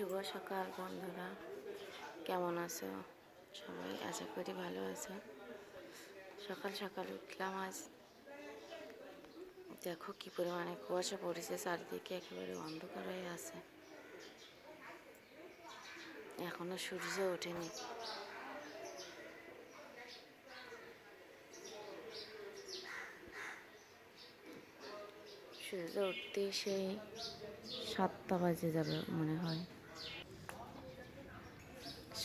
শুভ সকাল, বন্ধুরা। কেমন আছো সবাই? আশা করি ভালো আছো। সকাল সকাল উঠলাম আজ। দেখো কি পরিমাণে কুয়াশা পড়েছে, চারিদিকে একেবারে অন্ধকার হয়ে আছে। এখনও সূর্য ওঠেনি। সূর্য উঠতে সেই সাতটা বাজে যাবে মনে হয়।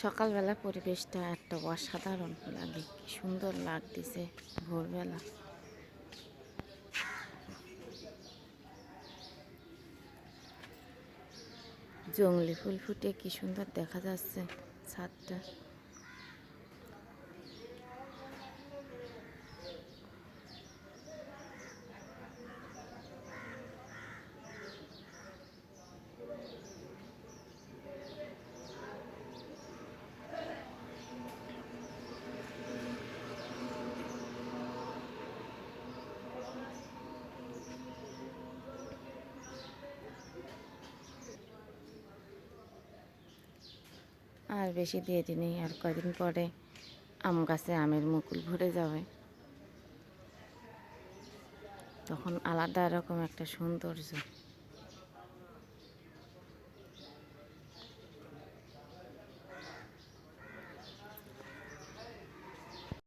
সকালবেলা পরিবেশটা একটা অসাধারণ লাগে, কি সুন্দর লাগতেছে ভোরবেলা। জঙ্গলি ফুল ফুটে কি সুন্দর দেখা যাচ্ছে ছাদটা। আর বেশি দেরি নেই আর কদিন পরে আম গাছে আমের মুকুল ভরে যাবে। তখন আলাদা রকম একটা সৌন্দর্য।